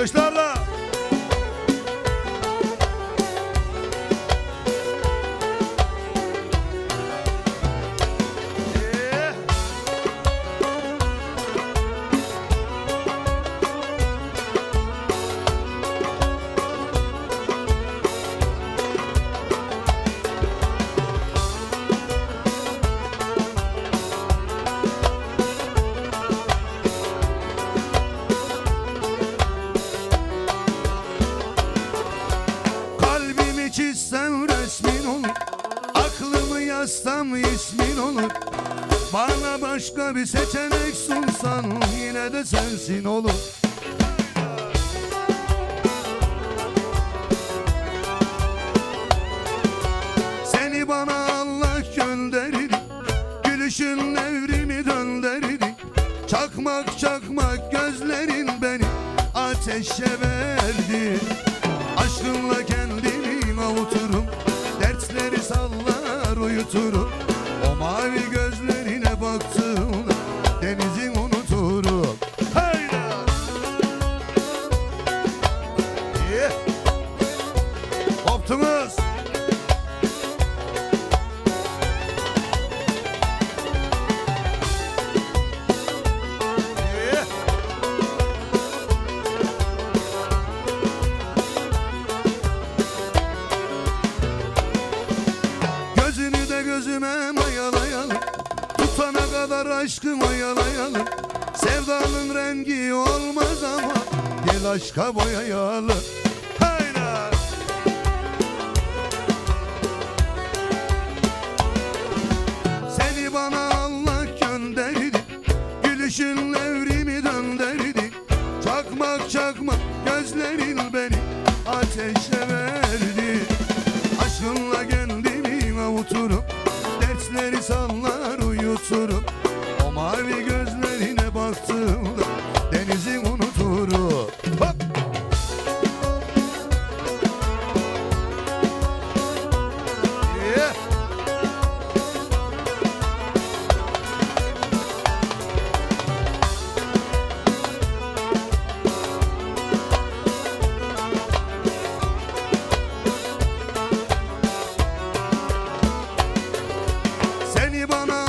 Alkışlarla. Yeah. Yazsam ismin olur? Bana başka bir seçenek sunsan Yine de sensin olur. Seni bana Allah gönderdi Gülüşün evrimi döndürdü Çakmak çakmak gözlerin beni ateşe verdi. Aşkınla kendimi avuturum Dertleri sallar uyuturum. O mavi gözlerine baktığımda Denizin unuturum. Yeah. Koptunuz de gözüme mayalayalım. Tutana kadar aşkı mayalayalım Sevdanın rengi olmaz ama Gel aşka boyayalım. Hayda Seni bana Allah gönderdi. Gülüşün evrimi döndürdü. Çakmak çakmak gözlerin beni ateşe verdi Mavi gözlerine baktığımda Denizi unuturum Hop! Seni bana